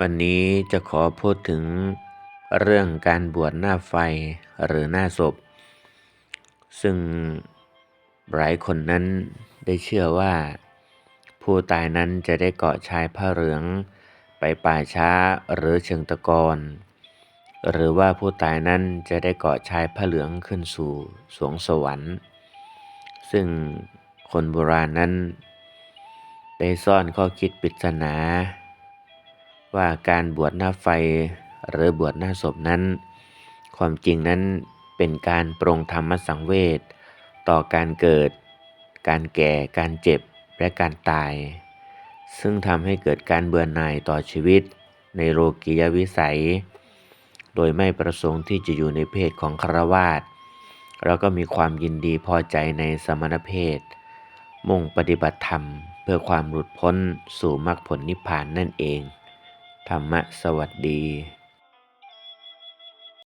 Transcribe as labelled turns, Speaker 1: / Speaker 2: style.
Speaker 1: วันนี้จะขอพูดถึงเรื่องการบวชหน้าไฟหรือหน้าศพ ซึ่งหลายคนนั้นได้เชื่อว่า ผู้ตายนั้นจะได้เกาะชายผ้าเหลืองไปป่าช้าหรือเชิงตะกอนหรือว่าผู้ตายนั้นจะได้เกาะชายผ้าเหลืองขึ้นสู่สวงสวรรค์ ซึ่งคนโบราณนั้น ได้ซ่อนข้อคิดปริศนา ว่าการบวชหน้าไฟหรือบวชหน้าศพนั้น ความจริงนั้นเป็นการปรงธรรมสังเวชต่อการเกิด การแก่ การเจ็บ และการตาย ซึ่งทำให้เกิดการเบื่อหน่ายต่อชีวิต ในโลกียวิสัย โดยไม่ประสงค์ที่จะอยู่ในเพศของครวาสแล้วก็มีความยินดีพอใจในสมณเพศ มุ่งปฏิบัติธรรมเพื่อความหลุดพ้นสู่มรรคผลนิพพานนั่นเอง ธรรมะสวัสดี